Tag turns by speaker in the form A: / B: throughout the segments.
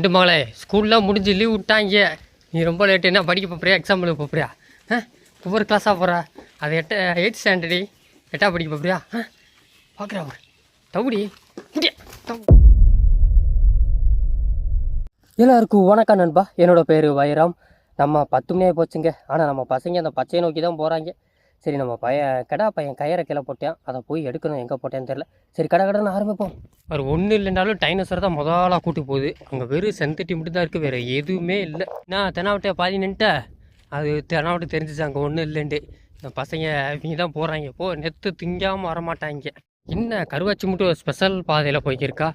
A: ரெண்டு மகளே ஸ்கூல்லாம் முடிஞ்சு லீவ் விட்டாங்க. நீ ரொம்ப லேட்டு என்ன படிக்க போறியா எக்ஸாம் எழுத போறியா ஆ? ஒவ்வொரு கிளாஸாக போகிறா அது எட்ட எயிட் ஸ்டாண்டர்டி எட்டா படிக்க போறியா ஆ? பார்க்குறா ஒரு தவுடி. எல்லாருக்கும் வணக்கம் நண்பா. என்னோட பேர் வைரம். நம்ம பத்து மணியாக போச்சுங்க. ஆனால் நம்ம பசங்க அந்த பச்சையை நோக்கி தான் போகிறாங்க சரி நம்ம பையன் கடா பையன் கயிறை கீழே போட்டேன் அதை போய் எடுக்கணும். எங்கே போட்டேன்னு தெரில சரி கடை கடைன்னு ஆரம்பிப்போம். வேறு ஒன்றும் இல்லைனாலும் டைனோசர் தான் முதலாக கூட்டி போகுது. அங்கே வெறும் செந்தட்டி மட்டும் தான் இருக்குது வேறு எதுவுமே இல்லை. நான் தெனாவட்டை பாதி நின்ட்டேன் அது தெனாவட்டை தெரிஞ்சிச்சு? அங்கே ஒன்றும் இல்லைன்ட்டு. இந்த பசங்க இவங்க தான் போகிறாங்க போ நெத்து திங்காமல் வரமாட்டாங்க. என்ன கருவாச்சி மட்டும் ஸ்பெஷல் பாதையில் போய்க்கிருக்கா?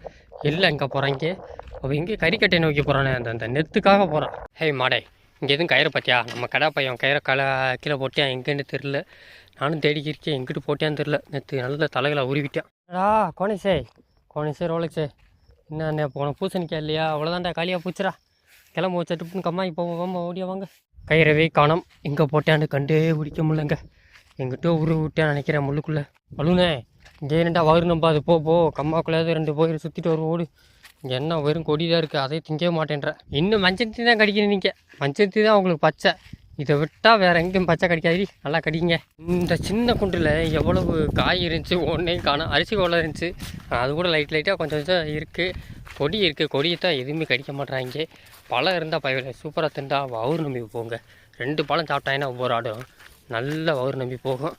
A: இல்லை எங்கே போகிறாங்க அவள் எங்கே கறிக்கட்டை நோக்கி போகிறானே அந்த அந்த நெத்துக்காக போகிறான் ஹே மாடே. இங்கே எதுவும் கயிறு பார்த்தியா நம்ம கடா பையன் கயிறை கலை கீழே போட்டியான். எங்கேன்னு தெரில நானும் தேடி இருக்கேன் எங்கிட்டு போட்டியான்னு தெரில நேற்று நல்ல தலைகளை உருவிட்டேன். டா கோணிசே கோணிசே ரோலக்ஸே. என்ன போன பூசணிக்கா இல்லையா? அவ்வளோதான்டா காலியாக பூச்சிரா கிளம்ப வச்சுட்டு கம்மாய் போவோம் ஓடியா வாங்க. கயிறவே காணோம். எங்கே போட்டான்னு கண்டே பிடிக்க முடியலங்க. எங்கிட்ட உருவி விட்டேன் நினைக்கிறேன் முள்ளுக்குள்ளே. அழுனே இங்கே என்னடா வயிறு நம்ப அது போ போ. கம்மாக்குள்ளே ரெண்டு போய் சுற்றிட்டு வரும் ஓடு. என்ன வெறும் கொடி தான் இருக்குது அதை திங்கவே மாட்டேன்ற. இன்னும் மஞ்சத்தி தான் கடிக்கணும் நீங்கள் மஞ்சத்தி தான் உங்களுக்கு பச்சை. இதை விட்டால் வேறு எங்கேயும் பச்சை கடிக்காது. நல்லா கடிங்க. இந்த சின்ன குண்டில் எவ்வளவு காய் இருந்துச்சு ஒன்றையும் காணும். அரிசி கோலம் இருந்துச்சு அது கூட லைட் லைட்டாக கொஞ்சம் கொஞ்சம் இருக்குது கொடி இருக்குது கொடியை தான் எதுவுமே கடிக்க மாட்றாங்க. பழம் இருந்தால் பயிர் சூப்பராக திண்டா வவுர் நம்பி போங்க. ரெண்டு பழம் சாப்பிட்டாங்கன்னா ஒவ்வொரு ஆடும்? நல்ல வவுர் நம்பி போகும்.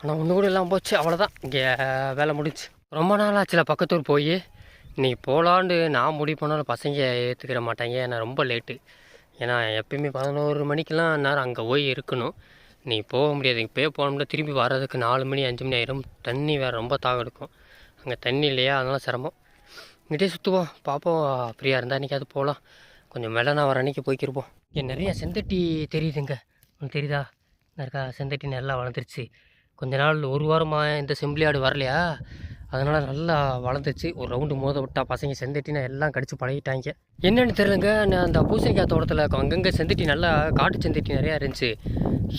A: ஆனால் ஒன்று கூட இல்லாமல் போச்சு அவ்வளோதான் இங்கே வேலை முடிச்சு ரொம்ப நாள் ஆச்சுல பக்கத்தூர் போய். நீ போகலான்னு நான் முடிவு பண்ணாலும் பசங்க ஏற்றுக்கிற மாட்டாங்க. ஏன்னா ரொம்ப லேட்டு ஏன்னா எப்பயுமே பதினோரு மணிக்கெலாம் நேரம் அங்கே போய் இருக்கணும். நீ போக முடியாது. இப்போயே போனோம்னா திரும்பி வர்றதுக்கு நாலு மணி அஞ்சு மணி ஆயிரும். தண்ணி வேறு ரொம்ப தாகம் எடுக்கும். அங்கே தண்ணி இல்லையா? அதனால் சிரமம். இங்கிட்டே சுற்றுவோம் பார்ப்போம் ஃப்ரீயாக இருந்தால் அன்றைக்கி அது போகலாம் கொஞ்சம் மெல்லனா வர அன்றைக்கி போய்க்கிருப்போம். இங்கே நிறையா செந்தட்டி தெரியுதுங்க. உங்களுக்கு தெரியுதா? இருக்கா? செந்தட்டி நல்லா வளர்ந்துருச்சு. கொஞ்ச நாள் ஒரு வாரமாக இந்த செம்பிளி ஆடு வரலையா? அதனால் நல்லா வளர்ந்துச்சு. ஒரு ரவுண்டு மோத விட்டா பசங்க செந்தட்டினா எல்லாம் கடிச்சு பழகிட்டாங்க. என்னென்னு தெரியலங்க நான் அந்த பூசணிக்காய் தோட்டத்தில் அங்கங்கே செந்தட்டி நல்லா காட்டு செந்தட்டி நிறையா இருந்துச்சு.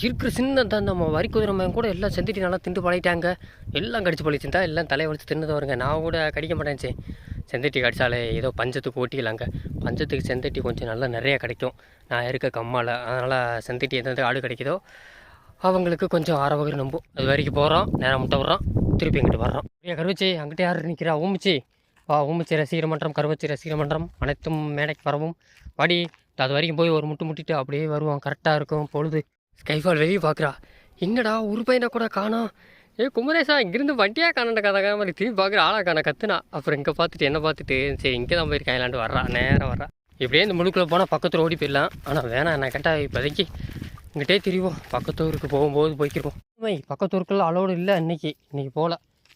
A: இருக்கிற சின்ன தான் நம்ம வரி குதிரை கூட எல்லாம் செந்தட்டி நல்லா திண்டு பழகிட்டாங்க. எல்லாம் கடிச்சு பழகிச்சிருந்தா எல்லாம் தலையை வலிச்சு தின்னது வருங்க. நான் கூட கடிக்க மாட்டேன்ச்சு. செந்தட்டி கடிச்சாலே ஏதோ பஞ்சத்துக்கு ஓட்டிக்கலாங்க. பஞ்சத்துக்கு செந்தட்டி கொஞ்சம் நல்லா நிறையா கிடைக்கும். நான் இருக்க கம்மால். அதனால் செந்தட்டி எந்தெந்த ஆடு கிடைக்குதோ அவங்களுக்கு கொஞ்சம் ஆரவகர் நம்பும் அது வரைக்கும் போகிறோம் நேரம் முட்டை விட்றோம். திருப்பி இங்கிட்டு வர்றோம். ஐயா கருவச்சி அங்கிட்ட யார் நிற்கிறா ஊமிச்சி. வா ஊமிச்சி ரசிகர் மன்றம் கருவச்சி ரசிகர் மன்றம். அனைத்தும் மேடைக்கு வரவும். வாடி அது வரைக்கும் போய் ஒரு முட்டு முட்டிட்டு அப்படியே வருவோம். கரெக்டாக இருக்கும். பொழுது. ஸ்கைஃபால் வெளியே பார்க்குறா என்னடா ஒரு பையனை கூட காணோம் ஏ குமரேசா இங்கிருந்து வண்டியாக காணண்ட கதை மாதிரி திரும்பி பார்க்குற ஆளாக காண கத்துனா. அப்புறம் இங்கே பார்த்துட்டு என்ன பார்த்துட்டு சரி இங்கே தான் போயிருக்கேன் இல்லாண்டு வர்றா. நேரம் வர்றா. இப்படியே இந்த முழுக்குள்ளே போனால் பக்கத்தில் ஓடி போயிடலாம். ஆனால் வேணாம் என்ன கேட்டால் இப்போதைக்கு இங்கிட்டே பக்கத்து பக்கத்தூருக்கு போகும்போது போய்க்கிருவோம் பக்கத்து பக்கத்தூருக்குள்ள அலோடு இல்லை இன்றைக்கி இன்றைக்கி போகல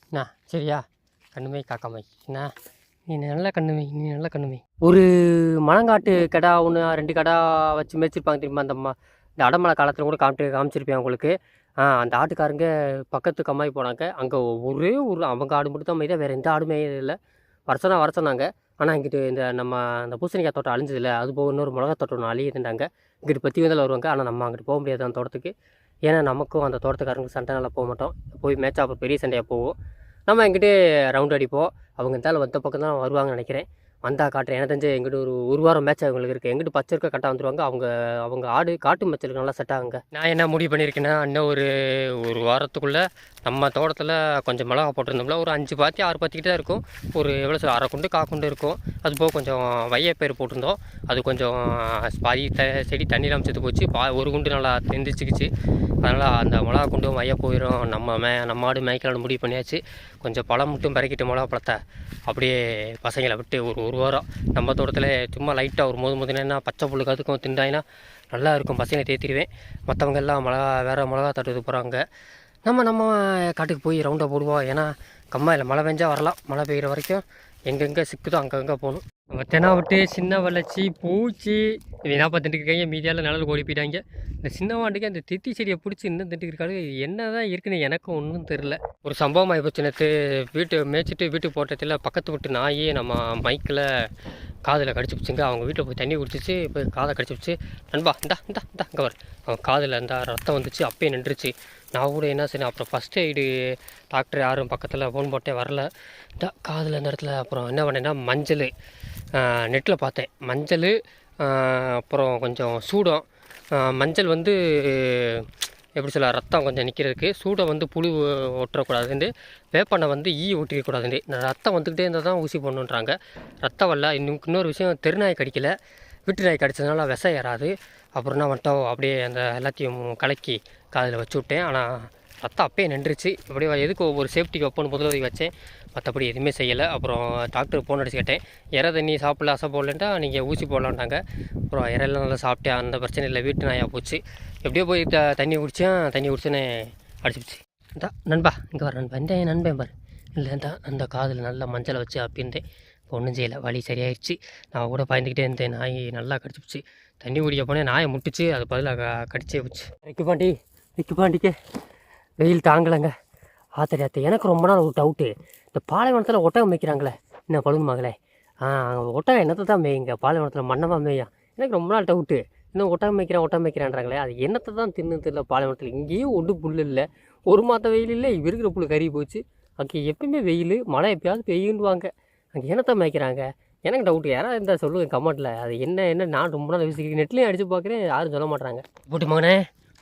A: என்ன சரியா? கண்ணுமை காக்காமை என்ன நீ நல்ல கண்ணுமை நீ நல்ல கண்ணுமை. ஒரு மணங்காட்டு கடா ஒன்று ரெண்டு கடா வச்சு மேய்ச்சிருப்பாங்க தெரியுமா? அந்த ம இந்த அடமழை காலத்தில் கூட காமிட்டு காமிச்சிருப்பேன் உங்களுக்கு. ஆ அந்த ஆட்டுக்காரங்க பக்கத்து கம்மாய் போனாங்க. அங்கே ஒரே ஒரு அவங்க ஆடு மட்டும் தான் மேய்தான் வேறு எந்த ஆடுமே இல்லை. வர சொன்னா வர சொன்னாங்க. ஆனால் இங்கிட்டு இந்த நம்ம அந்த பூசணிக்காய் தோட்டம் அழிஞ்சதில்ல அது போக இன்னொரு மிளகா தோட்டம் ஒன்று அழியுதுண்டாங்க இங்கிட்டு பற்றி வந்தால் வருவாங்க. ஆனால் நம்ம அங்கிட்டு போக முடியாது அந்த தோட்டத்துக்கு. ஏன்னா நமக்கும் அந்த தோட்டத்துக்காரங்க சண்டை நல்லா போக மாட்டோம். போய் மேட்ச் அப்போ பெரிய சண்டையாக போவோம் நம்ம எங்கிட்டு ரவுண்ட் அடிப்போம். அவங்க இருந்தாலும் வந்த பக்கம் தான் வருவாங்கன்னு நினைக்கிறேன். வந்தால் காட்டுறேன். எனக்கு தெரிஞ்சு எங்கிட்ட ஒரு ஒரு வாரம் மேட்ச் அவங்களுக்கு இருக்குது எங்கிட்ட பச்சை இருக்க கரெக்டாக வந்துருவாங்க. அவங்க அவங்க ஆடு காட்டு மேட்சலுக்கு நல்லா செட் ஆகுங்க. நான் என்ன முடிவு பண்ணியிருக்கேன்னா இன்னும் ஒரு ஒரு வாரத்துக்குள்ளே நம்ம தோட்டத்தில் கொஞ்சம் மிளகா போட்டிருந்தோம்ல ஒரு அஞ்சு பாத்தி ஆறு பாத்திக்கிட்டே தான் இருக்கும். ஒரு எவ்வளோ சொல்ல அரை குண்டு கா குண்டு இருக்கும். அது போக கொஞ்சம் வையப்பயிர் போட்டிருந்தோம். அது கொஞ்சம் பாதி த செடி தண்ணியில் அமைச்சது போச்சு. பா ஒரு குண்டு நல்லா தெந்திச்சுக்கிச்சு அதனால் அந்த மிளகா குண்டும் வைய போயிடும் நம்ம மே நம்ம ஆடு மேய்க்கலாம்னு முடிவு பண்ணியாச்சு. கொஞ்சம் பழம் மட்டும் பறக்கிட்டு மிளகா பழத்தை அப்படியே பசங்களை விட்டு ஒரு ஒரு வாரம். நம்ம தோட்டத்தில் சும்மா லைட்டாக ஒரு மோது மோதுனா பச்சை புல்லுக்கு கற்றுக்கும் திண்டாயினா நல்லா இருக்கும். பசங்களை தேத்திடுவேன் மற்றவங்க எல்லாம் மிளகா வேறு மிளகா தட்டுறது போகிறாங்க நம்ம நம்ம காட்டுக்கு போய் ரவுண்டாக போடுவோம். ஏன்னா இல்லை மழை பெஞ்சால் வரலாம். மழை பெய்கிற வரைக்கும் எங்கெங்கே சிக்குதோ அங்கங்கே போகணும். நம்ம தெனா விட்டு சின்ன வளர்ச்சி பூச்சி. இது நான் பார்த்துட்டு இருக்காங்க மீதியால் நிழல் ஓடி போயிட்டாங்க. இந்த சின்ன வாண்டுக்கு அந்த தித்தி செடியை பிடிச்சி இன்னும் திட்டு இருக்காரு என்ன தான் இருக்குன்னு எனக்கும் ஒன்றும் தெரில ஒரு சம்பவம் ஆகிப்போச்சு நேற்று வீட்டு மேய்ச்சிட்டு வீட்டுக்கு போட்டதில் பக்கத்து வீட்டு நாயே நம்ம மைக்கில் காதில் கடிச்சு பிடிச்சிங்க அவங்க வீட்டில் போய் தண்ணி குடிச்சிச்சு. போய் காதை கடிச்சு பிடிச்சி நண்பா இந்தா இந்தா இந்தா இங்கே வர அவன் காதில் இருந்தால் ரத்தம் வந்துச்சு. அப்பயே நின்றுச்சு. நான் கூட என்ன செய்யணும் அப்புறம் ஃபஸ்ட் எய்டு டாக்டர் யாரும் பக்கத்தில் ஃபோன் போட்டே வரல. காதில் இந்த இடத்துல அப்புறம் என்ன பண்ணேன்னா மஞ்சள் நெட்டில் பார்த்தேன். மஞ்சள் அப்புறம் கொஞ்சம் சூடம். மஞ்சள் வந்து எப்படி சொல்ல ரத்தம் கொஞ்சம் நிற்கிறதுக்கு சூடை வந்து புழு ஒட்டுறக்கூடாதுண்டு வேப்பெண்ணெய் வந்து ஈ ஒட்டிக்கக்கூடாதுண்டு ரத்தம் வந்துக்கிட்டே இருந்தால் தான் ஊசி போடணுன்றாங்க. ரத்தம் வரல. இன்னும் இன்னொரு விஷயம் தெருநாய் கடிக்கலை. வீட்டு நாய் கடிச்சதுனால விஷம் ஏறாது. அப்புறம் என்ன வந்துட்டோம் அப்படியே அந்த எல்லாத்தையும் கலக்கி காதில் வச்சு விட்டேன். ஆனால் ரத்தம் அப்பயே நின்றுச்சு. அப்படியே எதுக்கு ஒவ்வொரு சேஃப்டிக்கு வைப்போன்னு முதலுதவி வச்சேன்? மற்றபடி எதுவுமே செய்யலை. அப்புறம் டாக்டர் ஃபோன் அடிச்சு கேட்டேன். இற தண்ணி சாப்பிடல அசை போடலன்ட்டா நீங்கள் ஊசி போடலான்ட்டாங்க அப்புறம் இறையெல்லாம் நல்லா சாப்பிட்டேன். அந்த பிரச்சனை இல்லை. வீட்டு நாயாக போச்சு. எப்படியோ போய் த தண்ணி குடித்தேன் தண்ணி குடிச்சோன்னே அடிச்சிருச்சு இந்தா நண்பா இங்கே வர நண்பா. இந்த என் நண்பன் பாரு. இல்லை இந்த அந்த காதில் நல்லா மஞ்சளை வச்சு அப்படின்ட்டு ஒன்றும் செய்யலை. வலி சரியாயிடுச்சு நான் கூட பயந்துக்கிட்டே இருந்தேன். நாய் நல்லா கடிச்சிருச்சு தண்ணி குடிக்க போனேன் நாயை முட்டுச்சு. அது பதிலாக கடிச்சே போச்சு. விக்கு பாண்டி. விக்கு பாண்டிக்கு. வெயில் தாங்கலைங்க. ஆத்தடி ஆத்த எனக்கு ரொம்ப நாள் ஒரு டவுட்டு இந்த பாலைவனத்தில் ஒட்டகம் மேய்க்கிறாங்களே. என்ன பழுது மகளே? ஆ ஒட்டகம் என்னத்தை தான் மேயுங்க பாலைவனத்தில் மண்ணமாக மேயும்? எனக்கு ரொம்ப நாள் டவுட்டு இன்னும் ஒட்டகம் மேய்க்கிறேன் ஒட்டகம் மேய்க்கிறான்றாங்களே. அது என்னத்தை தான் தின்னு தெரியல பாலைவனத்தில். இங்கேயும் ஒன்று புல் இல்லை. ஒரு மாத வெயில் இல்லை. இருக்கிற புல் கறி போச்சு. அங்கே எப்பயுமே வெயில். மழை எப்பயாவது பெய்யுன்னுவாங்க. அங்கே என்னத்தை மேய்க்கிறாங்க? எனக்கு டவுட் யாராவது இருந்தால் சொல்லுங்கள் கமெண்ட்டில் அது என்ன என்ன? நான் ரொம்ப நாள் யோசிக்கிறேன் நெட்லேயும் அடித்து பார்க்குறேன் யாரும் சொல்ல மாட்டாங்க போட்டு மகனே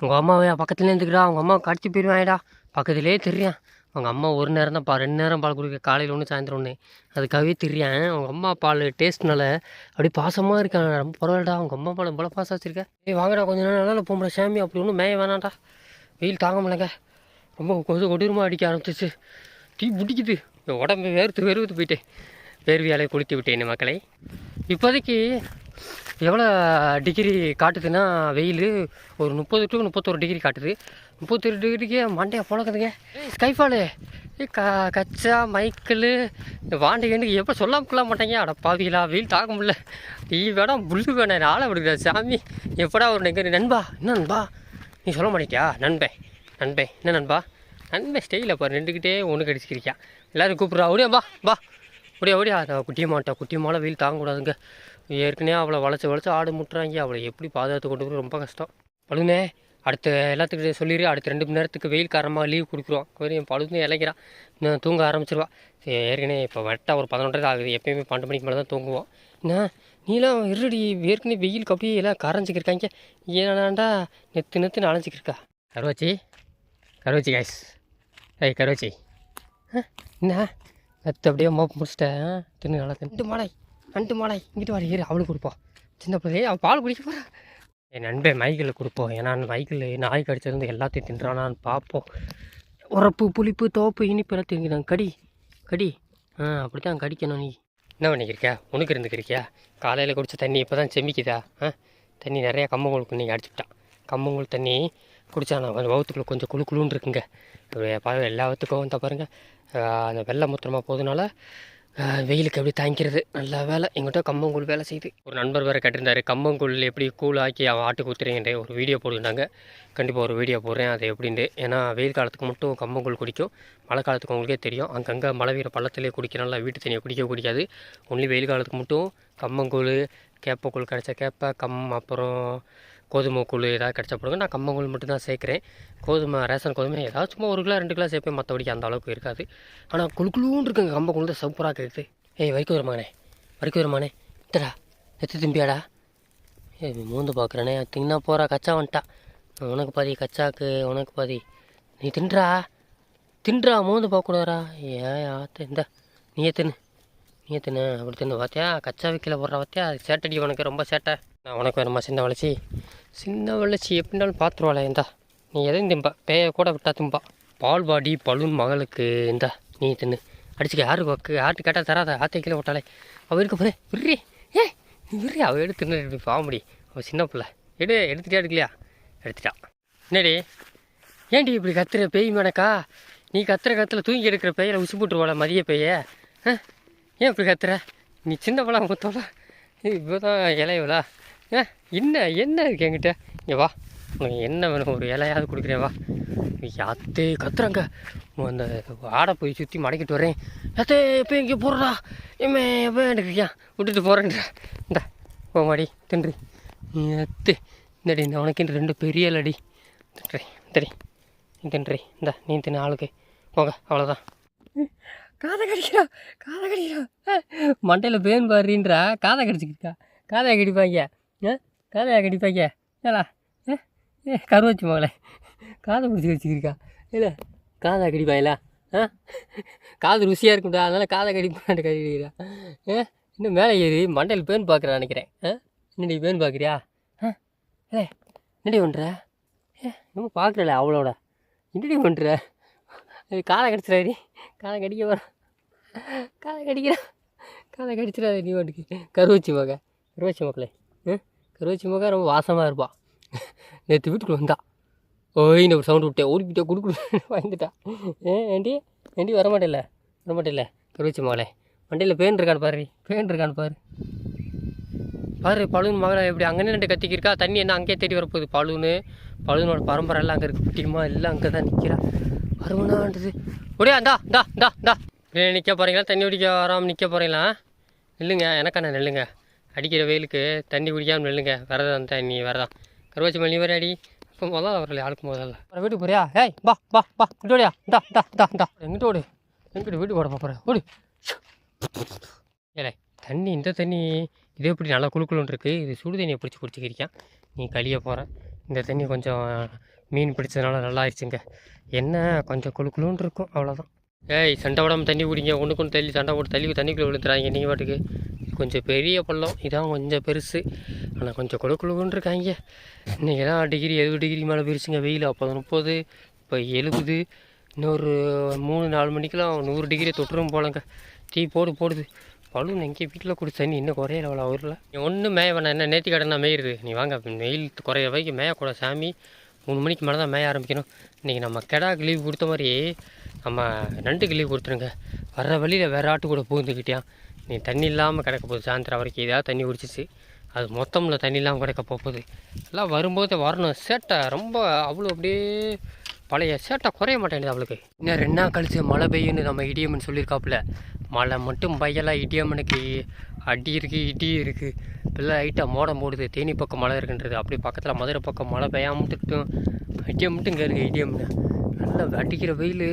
A: உங்கள் அம்மாவே பக்கத்துலேயே இருந்துக்கிறா அவங்க அம்மா கடிச்சு போயிடுவாங்கடா பக்கத்துலேயே தெரியான். அவங்க அம்மா ஒரு நேரம் தான் பா ரெண்டு நேரம் பால் குடிக்க காலையில் ஒன்று சாயந்தரம் ஒன்று அதுக்காகவே தெரியான். அவங்க அம்மா பால் டேஸ்ட்னால அப்படியே பாசமாக இருக்கான். ரொம்ப பரவாயில்லடா. அவங்க அம்மா பால் இவ்வளோ பாசம் வச்சுருக்கேன் ஏய் வாங்கடா. கொஞ்சம் நேரம் நல்லா போகும்போட சாமி அப்படி ஒன்றும் மேய வேணாம்டா. வெயில் தாங்க முடியலங்க. ரொம்ப கொசு கொடூரமாக அடிக்க ஆரம்பிச்சிச்சு தீ பிடிக்குது. உடம்பு வேர்த்து வேர்த்து போயிட்டேன் வேர்வியாலே குளித்து விட்டேன் மக்களை. இப்போதைக்கு எவ்வளோ டிகிரி காட்டுதுன்னா வெயில்? ஒரு முப்பது டு முப்பத்தொரு டிகிரி காட்டுது. முப்பத்தொரு டிகிரிக்கு மண்டையை புழக்குதுங்க. ஸ்கைஃபாலு. ஏய் க கச்சா மைக்கிள் இந்த வாண்டிகனுக்கு எப்போ சொல்லாம கொள்ள மாட்டேங்க. அட பாவிகளா வெயில் தாக்க முடியல. நீ வேணாம் புல்லு வேணாம் ஆளை விடுதா சாமி. எப்படா ஒரு நெங்க நண்பா என்ன நண்பா? நீ சொல்ல மாட்டேங்கியா நண்பன் நண்பன் என்ன நண்பா? நண்பன் ஸ்டெயிலில் பாரு நின்றுக்கிட்டே ஒன்று கடிச்சிக்கிறியா? எல்லாரும் கூப்பிட்றா ஓடியா பா பா அப்படியே அப்படியே குட்டி மாட்டா குட்டி மாலை வெயில் தாங்கக்கூடாதுங்க. ஏற்கனவே அவளை வளைச்சி வளைச்சி ஆடு முட்டுறாங்க அவளை எப்படி பாதுகாத்து கொண்டு போய் ரொம்ப கஷ்டம். பழுனே அடுத்த எல்லாத்துக்கிட்ட சொல்லிடு அடுத்த ரெண்டு மணி நேரத்துக்கு வெயில் காரணமாக லீவ் கொடுக்குறோம் கொஞ்சம் பழுதுன்னு இலைக்கிறான். இன்னும் தூங்க ஆரம்பிச்சிருவா. ஏற்கனவே இப்போ வரெக்டாக ஒரு பதினொன்றரை ஆகுது. எப்பயுமே பன்னெண்டு மணிக்கு மேலே தான் தூங்குவோம். என்ன நீலாம் இருடி ஏற்கனவே வெயிலுக்கு அப்படியே எல்லாம் கரைஞ்சிக்கிருக்காங்க. ஏனாண்டா நெத்து நெத்துன்னு அலைஞ்சிக்கிருக்கா? கருவாச்சி? கருவாச்சி காய்ஸ் ஐய் கருவாச்சி. என்ன நத்து அப்படியே மோப்ப முடிச்சிட்டேன் தின்னு நல்லா ரெண்டு மாலை ரெண்டு மாலை இங்கிட்டு வர ஏறு அவளுக்கு கொடுப்போம் சின்ன பிள்ளை அவள் பால் குடிக்க போகிறா என் நண்பன் மைக்கில் கொடுப்போம். ஏன்னா மைக்கில் நாய் கடிச்சிருந்து எல்லாத்தையும் தின்றானான்னு பார்ப்போம். உரப்பு புளிப்பு தோப்பு இனிப்பு எல்லாம் திங்கிறான் கடி கடி. ஆ அப்படி தான் கடிக்கணும் நீ. என்ன பண்ணிக்கிருக்கியா? உனக்கு இருந்துக்கிருக்கியா? காலையில் குடிச்ச தண்ணி இப்போ தான் செமிக்குதா? ஆ தண்ணி நிறையா கம்மங்கூழுக்கு நீங்கள் அடிச்சுட்டான் கம்மங்கூழ் தண்ணி குடிச்சா நான் கொஞ்சம் வவுத்துக்குள்ள கொஞ்சம் குளு குழுன்னு இருக்குங்க. இப்ப எல்லா வத்துக்கும் வந்தால் பாருங்கள் அந்த வெள்ளை மூத்திரமாக போகிறதுனால வெயிலுக்கு எப்படி தாங்கிக்கிறது நல்ல வேலை. எங்கிட்ட கம்பங்கூழ் வேலை செய்யுது. ஒரு நண்பர் வேறு கேட்டிருந்தார் கம்மங்கூழ் எப்படி கூழ் ஆக்கி அவன் ஆட்டுக்கு ஊற்றுறீங்கன்ற ஒரு வீடியோ போட்டுருந்தாங்க. கண்டிப்பாக ஒரு வீடியோ போடுறேன் அது எப்படின்ட்டு. ஏன்னா வெயில் காலத்துக்கு மட்டும் கம்மங்கூழ் குடிக்கும். மழை காலத்துக்கு உங்களுக்கே தெரியும். அங்கங்கே மழை வீர பள்ளத்திலே குடிக்கிறனால வீட்டு தண்ணியை குடிக்க குடிக்காது. ஒன்லி வெயில் காலத்துக்கு மட்டும் கம்மங்கூழ் கேப்பக்கூழ் கிடைச்ச கேப்பை கம் அப்புறம் கோதுமை கூழ் ஏதாவது கிடச்சா போடுங்க. நான் கம்மங்கூழ் மட்டும் தான் சேர்க்குறேன். கோதுமை ரேஷன் கோதுமை ஏதாவது சும்மா ஒரு கிலோ ரெண்டு கிலோ சேர்ப்பேன். மற்றபடிக்கு அந்த அளவுக்கு இருக்காது. ஆனால் குழுக்குழுன்னு இருக்குங்க. கம்பங்கூழ் தான் சூப்பராக கேட்குது ஏய் வரைக்கும் வருமானே வரைக்கும் வருமானே இத்தடா எத்து திம்பியாடா. ஏ மூந்து பார்க்குறேனே தின்னா போகிறா கச்சா வந்துட்டா. உனக்கு பாதி கச்சாக்கு உனக்கு பாதி. நீ தின்றா. தின்றா மூந்து பார்க்கக்கூடாதா ஏன் ஆத்த இந்த. நீயே தின்னு. நீயே தின்னு. அப்படி தின்னு. பார்த்தியா கச்சா விற்கல போடுற பார்த்தியா சேட்டடி உனக்கு. ரொம்ப சேட்டை. நான் உனக்கு வேணுமா சின்ன வளர்ச்சி? சின்ன வளர்ச்சி எப்படினாலும் பார்த்துருவாளே இந்தா. நீ எதையும் திம்பா. பேய கூட விட்டா திம்பா. பால்வாடி பலூன் மகளுக்கு இந்தா. நீ தின்னு. அடிச்சுக்க. யாரு வக்கு யார்ட்டு கேட்டால் தராத. ஆத்தை கீழே விட்டாலே அவள் இருக்க போதே விர்றி ஏ நீ விர்றி அவள் எடுத்து தின்னு பாவ அவள் சின்ன பிள்ளை. எடு. எடுத்துட்டியா எடுக்கலையா? எடுத்துட்டா. என்னடி? ஏன்டி இப்படி கத்துற பேய் மேனக்கா நீ கத்துற கத்துல தூங்கி எடுக்கிற பேயில் உசு போட்டுருவாள மதிய பேய. ஆ? ஏன் இப்படி கத்துற? நீ சின்ன பழம் முத்தோல இப்போ தான் இலையவளா ஏ என்ன என்ன இருக்கு என்கிட்ட? இங்கே வா. உனக்கு என்ன வேணும்? ஒரு இலையாவது கொடுக்குறேன் வா. அத்தே கத்துறாங்க. அந்த ஆடை போய் சுற்றி மடக்கிட்டு வரேன் அத்தே எப்போ இங்கே போடுறா. ஏமே எப்போ எனக்கு ஏன் விட்டுட்டு போகிறேன்றா இந்தா போ மாடி தின்று. அத்தே இந்தடி இந்த உனக்கு ரெண்டு பெரிய இலடி. தின்றேன் சரி நீ தின்றி. இந்த நீ தின்னு ஆளுக்கு. போங்க அவ்வளோதான் காதை கடிக்கிறா காதை கடிக்கிறா. மண்டையில் பேன் பாருன்றா காதை கடிச்சிக்கிட்டா காதை கடிப்பாங்க. ஆ காதையா கடிப்பாங்க ஏலா ஏ ஏ கருவாச்சி மகளே காதை பிடிச்சி வச்சுக்கிருக்கா இல்லை காதை கடிப்பாயிலா ஆ காது ருசியாக இருக்கும்டா அதனால் காதை கடிப்பான்ட்டு கடிக்கிறா ஏ இன்னும் மேலே ஏறி மண்டையில் பேன் பார்க்குறேன் நினைக்கிறேன் ஆ என்னடி பேன் பார்க்குறியா ஆ ஏ என்னடி பண்ணுற ஏ இன்னும் பார்க்குறல அவளோட என்னடி பண்ணுற காதை கடிச்சிடாடி காதை கடிக்க வர காதை கடிக்கிறா காதை கடிச்சிடாத நீ வாட்டுக்கு கருவச்சி மக கருவச்சி மக்களே ஆ கருவச்சி மக ரொம்ப வாசமாக இருப்பாள் நேற்று வீட்டுக்குள்ள வந்தா. ஓய்னு ஒரு சவுண்டு விட்டேன். ஓடிக்கிட்டே குடு குடு வாங்கிட்டா ஏ ஏண்டி? ஏண்டி வரமாட்டேல்ல வரமாட்டேல்ல கருவச்சி மகளே. வண்டியில் பேன் இருக்கான்னு பாரு. பேன் இருக்கான்னு பாரு. பாரு பழுன் மகளை எப்படி அங்கே ரெண்டு கத்திக்கிருக்கா? தண்ணி என்ன அங்கேயே தேடி வரப்போகுது? பழுன்னு பழுனோட பரம்பரை எல்லாம் அங்கே இருக்குது குட்டிமா எல்லாம் அங்கே தான் நிற்கிறா வருவனான்றது ஒடியா இந்தா இந்தா இந்தா. இந்தா நிற்க போகிறீங்களா தண்ணி குடிக்க வராமல் நிற்க போகிறீங்களா நில்லுங்க. எனக்கான நெல்லுங்க. அடிக்கிற வெயிலுக்கு தண்ணி குடிக்காமல் நில்லுங்க. வரதான் தண்ணி வரதான் கருவாச்சி மல்லி வர அடி. அப்போ முதல்ல வரல ஆளுக்கு முதல்ல. அப்புறம் வீட்டுக்கு போறியா? ஏய் பா பா பா இங்கிட்ட ஓடியா? டா டா டா டா எங்கிட்ட ஓடு? எங்கிட்ட வீட்டுக்கு ஓட போகிறேன் ஓடு. ஏலே தண்ணி இந்த தண்ணி. இது எப்படி நல்லா குழுக்குழுன்னு இருக்குது இது சுடு தண்ணியை பிடிச்சி குடிச்சிக்கிறியான் நீ கழிய போகிற இந்த தண்ணி கொஞ்சம் மீன் பிடிச்சதுனால நல்லா ஆயிடுச்சுங்க. என்ன கொஞ்சம் குளுக்குளுன்னு இருக்கும். அவ்வளோதான் ஏய் சண்டை விடாமல் தண்ணி குடிங்க. ஒன்றுக்கு ஒன்று தள்ளி சண்டை போட்டு தள்ளி தண்ணிக்குள்ளே விழுந்துறாங்க நீங்கள் பாட்டுக்கு. கொஞ்சம் பெரிய பள்ளம் இதான் கொஞ்சம் பெருசு. ஆனால் கொஞ்சம் கொடுக்குழுன்னு குழுன்னு இருக்காங்க. இன்றைக்கெல்லாம் டிகிரி எழுபது டிகிரி மேலே பிரிச்சுங்க வெயில். அப்போ முப்பது இப்போ எழுபது. இன்னொரு மூணு நாலு மணிக்கெலாம் நூறு டிகிரி தொட்டுரும் போலங்க. டீ போடு போடுது. பழுன்னு எங்கே வீட்டில் குடிச்ச தண்ணி இன்னும் குறையல அவ்வளோ அவரில். நீ ஒன்றும் மேய வேணாம். என்ன நேர்த்தி கடனா மேயிடுது நீ வாங்க வெயில் குறைய வரைக்கும் மேயக்கூட சாமி. மூணு மணிக்கு மேலே தான் மேய ஆரம்பிக்கணும். இன்றைக்கி நம்ம கெடாக்கு லீவ் கொடுத்த மாதிரி நம்ம நண்டுக்கு லீவ் கொடுத்துருங்க. வர்ற வழியில் வேறு ஆட்டு கூட பூந்துக்கிட்டியான் நீ தண்ணி இல்லாமல் கிடக்க போகுது. சாயந்தரம் வரைக்கும் ஏதாவது தண்ணி குடிச்சிச்சு. அது மொத்தமில் தண்ணி இல்லாமல் கிடக்க போகுது. எல்லாம் வரும்போது வரணும். சேட்டை ரொம்ப அவ்வளோ அப்படியே பழைய சேட்டை குறைய மாட்டேங்குது அவளுக்கு. இன்னும் ரெண்டு நாள் கழிச்சு மழை பெய்யுன்னு நம்ம இடியம்மன் சொல்லியிருக்காப்புல. மழை மட்டும் பையெல்லாம் இடியம்மனுக்கு அடி இருக்குது இடி இருக்குது இப்பெல்லாம் லைட்டாக மோடம் போடுது. தேனி பக்கம் மழை இருக்குன்றது. அப்படி பக்கத்தில் மதுரை பக்கம் மழை பெய்யாமட்டுக்கிட்டும் இடியம் மட்டும் இங்கே இருக்குது இடியம்னு. நல்லா அடிக்கிற வெயில்.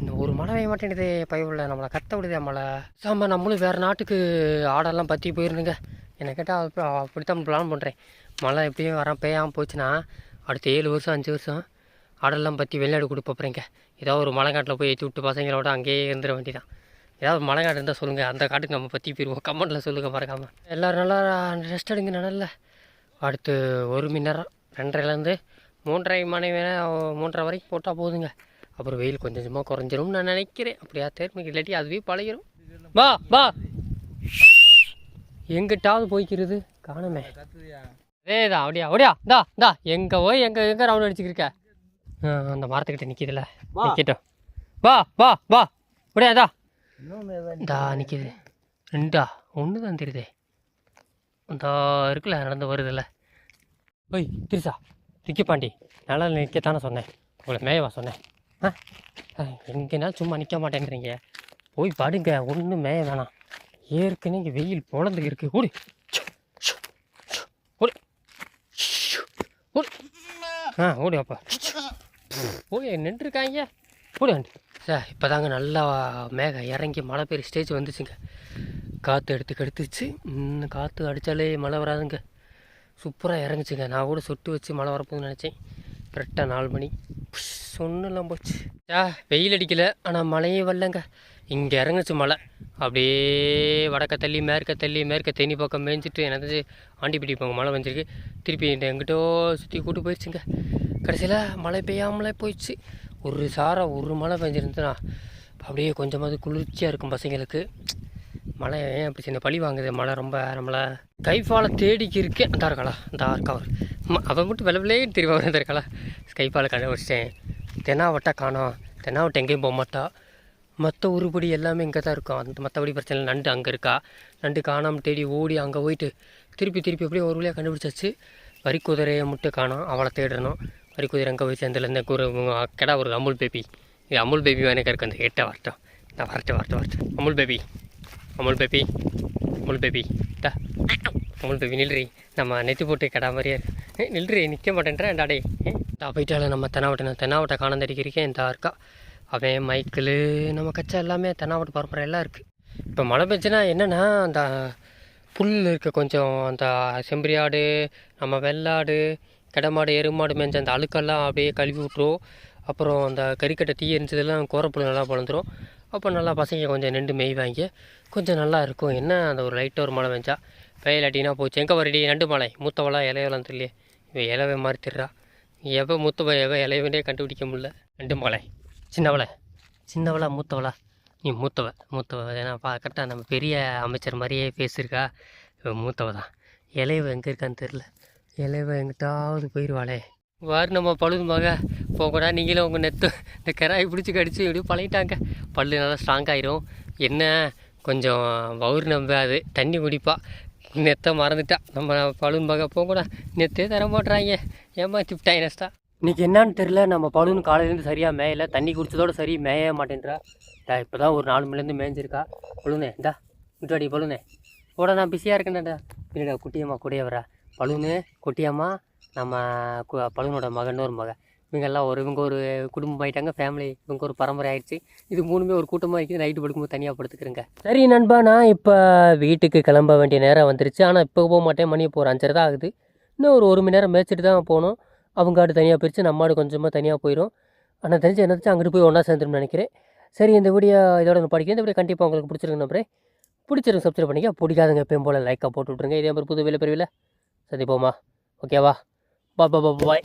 A: இந்த ஒரு மழை பெய்ய மாட்டேங்குதே பயவுள்ள நம்மளை கத்த விடுதே மழை சாம நம்மளும் வேறு நாட்டுக்கு ஆடெல்லாம் பற்றி போயிருந்துங்க. என்னை கேட்டால் அப்படி அப்படித்தான் பிளான் பண்ணுறேன் மழை எப்படியும் வர பெய்யாமல் போச்சுன்னா அடுத்த ஏழு வருஷம் அஞ்சு வருஷம் ஆடெல்லாம் பற்றி வெளிநாடு கொடுப்ப போகிறேங்க ஏதாவது ஒரு மலைக்காட்டில் போய் ஏற்றி விட்டு பசங்களோட அங்கேயே இருந்துட வேண்டியதான் ஏதாவது மலைக்காடு இருந்தால் சொல்லுங்கள் அந்த காட்டுக்கு நம்ம பற்றி போயிடுவோம் கமெண்ட்டில் சொல்லுங்கள் மறக்காமல் எல்லோரும் நல்லா ரெஸ்ட் எடுங்க நல்லா. அடுத்து ஒரு மணி நேரம் ரெண்டரைலேருந்து மூன்றரை மணி நேரம் மூன்றரை வரைக்கும் போட்டால் போதுங்க. அப்புறம் வெயில் கொஞ்சம் கொஞ்சமாக குறைஞ்சிரும்னு நான் நினைக்கிறேன். அப்படியா தேர்மைக்கு இல்லாட்டி அதுவே பழகிரும். வா வா. எங்கிட்டாவது போய்க்கிறது காணுமே. அதேதான் அப்படியா அப்படியா? இந்தா இந்தா எங்கே போய் எங்கே எங்கே ரவுண்ட் அடிச்சுக்கிருக்க? அந்த மரத்துக்கிட்ட நிற்கிதுல நிற்கட்டும் வா. வா வா அப்படியா இதா இந்தா நிற்கிது ரெண்டா ஒன்று தான் தெரியுதே. இந்த இருக்குல்ல நடந்து வருதுல்ல ஓய் திருசா திக்கி பாண்டி. நல்லா நிற்கத்தானே சொன்னேன். உங்களை மேயவா சொன்னேன். எங்கேனாலும் சும்மா நிற்க மாட்டேன்றீங்க. போய் படுங்க ஒன்றுமே மேய வேணாம். ஏற்கனவே இங்கே வெயில் பொழந்து இருக்கு. ஓடி. ஓடி. ஓடி. ஆ ஓடி அப்பா போய் நின்றுருக்காங்க. ஓடி சார் இப்போ தாங்க நல்லா மேகம் இறங்கி மழை பெய்ய ஸ்டேஜ் வந்துச்சுங்க. காற்று எடுத்து கெடுத்துச்சு. இன்னும் காற்று அடித்தாலே மழை வராதுங்க. சூப்பராக இறங்குச்சுங்க. நான் கூட சொட்டு வச்சு மழை வரப்போகுதுன்னு நினச்சேன். கரெக்டாக நாலு மணி. சொன்னலாம் போச்சு. ஆ வெயில் அடிக்கல ஆனால் மழையே வரலங்க. இங்கே இறங்குச்சு மழை. அப்படியே வடக்க தள்ளி மேற்க தள்ளி மேற்க தேனி பக்கம் மேய்ஞ்சிட்டு எனக்கு ஆண்டி போங்க மழை வந்துருக்கு திருப்பி எங்கிட்டோ சுற்றி கூட்டு போயிடுச்சுங்க. கடைசியில் மழை பெய்யாமலே போயிடுச்சு. ஒரு சாரா ஒரு மழை பெஞ்சிருந்துன்னா அப்படியே கொஞ்சமாவது குளிர்ச்சியாக இருக்கும் பசங்களுக்கு. மழை ஏன் அப்படி சின்ன பழி வாங்குது? மழை ரொம்ப நம்மளை கைஃபாலை தேடிக்கு இருக்கு அந்த இருக்காளா? அந்த இருக்கா அவர். அவன் மட்டும் விளவிலே தெரியும்? அவர் இருக்காளா? கைஃபாலை கண்டுபிடிச்சிட்டேன் தென்னாவட்டா காணோம். தெனாவட்டை எங்கேயும் போக மாட்டா. மற்ற உருப்படி எல்லாமே இங்கே தான் இருக்கும். அந்த மற்றபடி பிரச்சனை நண்டு அங்கே இருக்கா? நண்டு காணாமல் தேடி ஓடி அங்கே போயிட்டு திருப்பி திருப்பி அப்படியே ஒரு வழியாக கண்டுபிடிச்சாச்சு. வரி குதிரையை மட்டும் காணோம். அவளை தேடணும். வரி குதிரை எங்கே போய் சேர்ந்ததுலேருந்து குரு கடா ஒரு அமுல் பேபி இது அமுல் பேபி வேணே இருக்குது அந்த எட்ட வரட்டும். நான் வரட்டும் வரட்டும் வரட்டும். Amul baby Amul baby Amul baby டா அமுல் நில்றி. நம்ம நெத்தி போட்டு கடா மாதிரியே. இருக்கு. நில்றி நிற்க மாட்டேன்றேன் டாடே நான் போயிட்டால நம்ம தென்னாவட்டம் நான் தென்னாவட்டை காணம் இந்த இருக்கா. அவன் மைக்கிள் நம்ம கச்சா எல்லாமே தென்னாவட்டு பரம்பரை எல்லாம் இருக்குது இப்போ மழை பெஞ்சுன்னா என்னென்னா அந்த புல் இருக்க கொஞ்சம் அந்த செம்பரியாடு நம்ம வெள்ளாடு கிடமாடு எருமாடு மேஞ்ச அந்த அழுக்கெல்லாம் அப்படியே கழுவி விட்ரும் அப்புறம் அந்த கறிக்கட்டை தீ எரிஞ்சதெல்லாம் கோரப்புல் நல்லா பழந்துரும் அப்போ நல்லா பசங்க கொஞ்சம் நின்று மேய்வாங்க கொஞ்சம் நல்லா இருக்கும். என்ன அந்த ஒரு லைட்டாக ஒரு மழை பெஞ்சா? வெயிலாட்டினா போச்சு. எங்கே வரடி நண்டு மலை. மூத்தவளா இலையவளாம் தெரியல இவன் இலவை மாதிரி தெரிறா எவ மூத்தவ எவ இலையவனே கண்டுபிடிக்க முடியல. நண்டு மலை. சின்னவளை. சின்னவளா மூத்தவளா? நீ மூத்தவ மூத்தவ. ஏன்னா பா கரெக்டாக நம்ம பெரிய அமைச்சர் மாதிரியே பேசியிருக்கா. இவன் மூத்தவ தான். இலையவ எங்கே இருக்கான்னு தெரில இலையவ எங்கிட்டாவது போயிடுவாளே வாரு நம்ம பழுது மக. போகக்கூடா நீங்களும் உங்கள் நெத்து. இந்த கராய் பிடிச்சி கடிச்சு இப்படி பழகிட்டாங்க. பல்லு நல்லா ஸ்ட்ராங் ஆயிரும். என்ன? கொஞ்சம் வவுறு நம்பாது. தண்ணி குடிப்பா. நெத்தை மறந்துட்டா. நம்ம பலூன் மக போகக்கூடா. நெத்தே தர மாட்றாங்க. ஏமாத்தி நெஸ்ட்டா இன்னைக்கு என்னன்னு தெரில நம்ம பலூன் காலையிலேருந்து சரியாக மேயல. தண்ணி குடிச்சதோட சரி மேய மாட்டேன்றா. இப்போ தான் ஒரு நாலு மணிலேருந்து மேய்ஞ்சிருக்கா பழுனே இந்தா முட்டாடி பழுனே கூட நான் பிஸியாக இருக்கேன்டா. இல்லைடா குட்டியம்மா கூடயே வரா பழுனு குட்டியம்மா நம்ம கு- பழுனோட மகன் ஒரு மகன். இவங்கெல்லாம் ஒரு இவங்க ஒரு குடும்பம் ஆகிட்டாங்க ஃபேமிலி இவங்க ஒரு பரம்பரை ஆயிடுச்சு. இது மூணுமே ஒரு கூட்டமாக இருக்குது. நைட்டு படுக்கும்போது தனியாக படுத்துக்கிறேங்க. சரி நண்பா நான் இப்போ வீட்டுக்கு கிளம்ப வேண்டிய நேரம் வந்துருச்சு. ஆனால் இப்போ போக மாட்டேன். மணி இப்போ ஒரு அஞ்சரை தான் ஆகுது. இன்னும் ஒரு ஒரு மணி நேரம் மேய்ச்சிட்டு தான் போகணும். அவங்க ஆடு தனியாக பிரித்து நம்ம ஆடு கொஞ்சமாக தனியாக போயிடும் ஆனால் தெரிஞ்சு என்னச்சு அங்கிட்டு போய் ஒன்றா சேர்ந்துரும் நினைக்கிறேன். சரி இந்த வீடியோ இதோட நான் படிக்கிறேன் இந்த வீடியோ கண்டிப்பாக உங்களுக்கு பிடிச்சிருக்கு அப்புறம் பிடிச்சிருக்கு சப்ஸ்கிரைப் பண்ணிக்க பிடிக்காதுங்க எப்பயும் போல் லைக்காக போட்டு விட்ருங்க இதே மாதிரி புது வேலை பிரிவில் சந்திப்போமா? ஓகேவா பா பா பாய்